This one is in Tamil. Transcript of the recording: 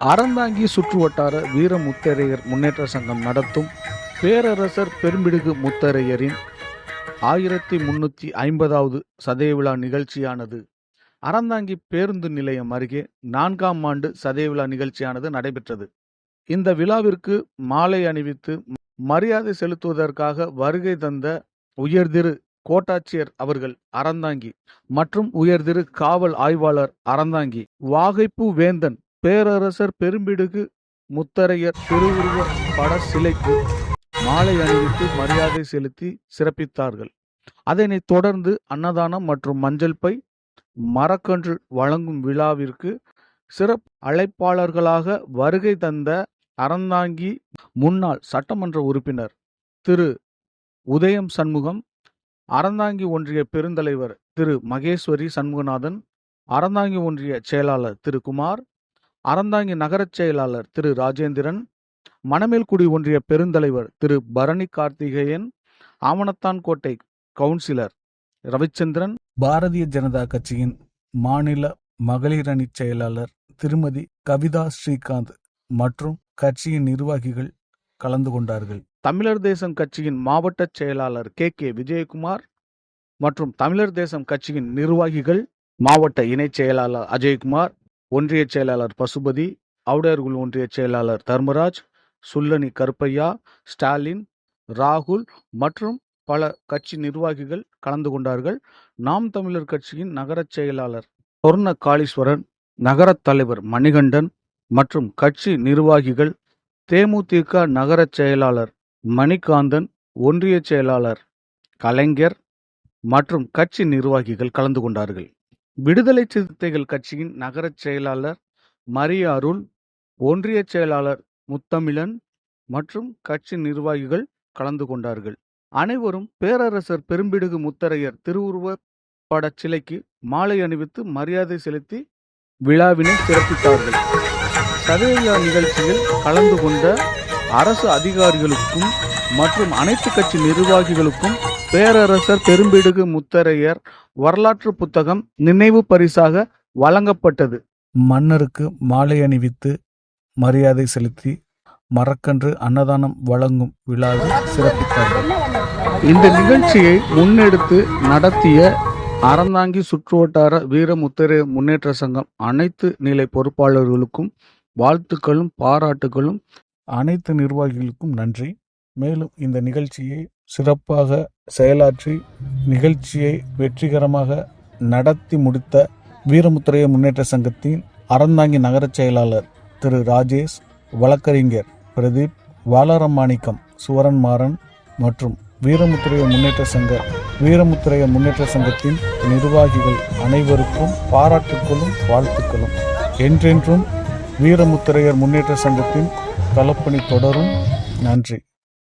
அறந்தாங்கி சுற்றுவட்டார வீர முத்தரையர் முன்னேற்ற சங்கம் நடத்தும் பேரரசர் பெரும்பிடுகு முத்தரையரின் ஆயிரத்தி முன்னூற்றி ஐம்பதாவது சதய விழா நிகழ்ச்சியானது. அறந்தாங்கி பேருந்து நிலையம் அருகே நான்காம் ஆண்டு சதய விழா நிகழ்ச்சியானது நடைபெற்றது. இந்த விழாவிற்கு மாலை அணிவித்து மரியாதை செலுத்துவதற்காக வருகை தந்த உயர்திரு கோட்டாட்சியர் அவர்கள் அறந்தாங்கி மற்றும் உயர்திரு காவல் ஆய்வாளர் அறந்தாங்கி வாகைப்பு வேந்தன் பேரரசர் பெரும்பிடுகு முத்தரையர் திருவுருவ பட சிலைக்கு மாலை அணிவித்து மரியாதை செலுத்தி சிறப்பித்தார்கள். அதனைத் தொடர்ந்து அன்னதானம் மற்றும் மஞ்சள் பை மரக்கன்று வழங்கும் விழாவிற்கு சிறப்பு அழைப்பாளர்களாக வருகை தந்த அறந்தாங்கி முன்னாள் சட்டமன்ற உறுப்பினர் திரு. உதயம் சண்முகம் அறந்தாங்கி ஒன்றிய பெருந்தலைவர் திரு. மகேஸ்வரி சண்முகநாதன் அறந்தாங்கி ஒன்றிய செயலாளர் திரு. குமார் அறந்தாங்கி நகரச் செயலாளர் திரு ராஜேந்திரன் மணமேல்குடி ஒன்றிய பெருந்தலைவர் திரு பரணி கார்த்திகேயன் ஆமணத்தான் கோட்டை கவுன்சிலர் ரவிச்சந்திரன் பாரதிய ஜனதா கட்சியின் மாநில மகளிர் அணி செயலாளர் திருமதி கவிதா ஸ்ரீகாந்த் மற்றும் கட்சியின் நிர்வாகிகள் கலந்து கொண்டார்கள். தமிழர் தேசம் கட்சியின் மாவட்ட செயலாளர் கே. கே. விஜயகுமார் மற்றும் தமிழர் தேசம் கட்சியின் நிர்வாகிகள் மாவட்ட இணைச் செயலாளர் அஜய்குமார் ஒன்றிய செயலாளர் பசுபதி அவுடையர்குள் ஒன்றிய செயலாளர் தர்மராஜ் சுல்லனி கருப்பையா ஸ்டாலின் ராகுல் மற்றும் பல கட்சி நிர்வாகிகள் கலந்து கொண்டார்கள். நாம் தமிழர் கட்சியின் நகரச் செயலாளர் சொர்ண காளீஸ்வரன் நகரத் தலைவர் மணிகண்டன் மற்றும் கட்சி நிர்வாகிகள் தேமுதிக நகரச் செயலாளர் மணிகாந்தன் ஒன்றிய செயலாளர் கலைஞர் மற்றும் கட்சி நிர்வாகிகள் கலந்து கொண்டார்கள். விடுதலை சிறுத்தைகள் கட்சியின் நகரச் செயலாளர் மரிய அருள் ஒன்றிய செயலாளர் முத்தமிழன் மற்றும் கட்சி நிர்வாகிகள் கலந்து கொண்டார்கள். அனைவரும் பேரரசர் பெரும்பிடுகு முத்தரையர் திருவுருவ படச் சிலைக்கு மாலை அணிவித்து மரியாதை செலுத்தி விழாவினை சிறப்பித்தார்கள். சதய நிகழ்ச்சியில் கலந்து கொண்ட அரசு அதிகாரிகளுக்கும் மற்றும் அனைத்து கட்சி நிர்வாகிகளுக்கும் பேரரசர் பெரும்பிடுகு முத்தரையர் வரலாற்று புத்தகம் நினைவு பரிசாக வழங்கப்பட்டது. மன்னருக்கு மாலை அணிவித்து மரியாதை செலுத்தி மரக்கன்று அன்னதானம் வழங்கும் விழாவில் சிறப்பித்தார்கள் இந்த நிகழ்ச்சியை முன்னெடுத்து நடத்திய அறந்தாங்கி சுற்றுவட்டார வீரமுத்திரை முன்னேற்ற சங்கம் அனைத்து நிலை பொறுப்பாளர்களுக்கும் வாழ்த்துக்களும் பாராட்டுகளும். அனைத்து நிர்வாகிகளுக்கும் நன்றி. மேலும் இந்த நிகழ்ச்சியை சிறப்பாக செயலாற்றி நிகழ்ச்சியை வெற்றிகரமாக நடத்தி முடித்த வீரமுத்திரைய முன்னேற்ற சங்கத்தின் அறந்தாங்கி நகரச் செயலாளர் திரு ராஜேஷ் வழக்கறிஞர் பிரதீப் வாலாரம் மாணிக்கம் சுவரன் மாறன் மற்றும் வீரமுத்திரைய முன்னேற்ற சங்க வீரமுத்திரைய முன்னேற்ற சங்கத்தின் நிர்வாகிகள் அனைவருக்கும் பாராட்டுக்களும் வாழ்த்துக்களும். என்றென்றும் வீரமுத்திரையர் முன்னேற்ற சங்கத்தின் களப்பணி தொடரும். நன்றி.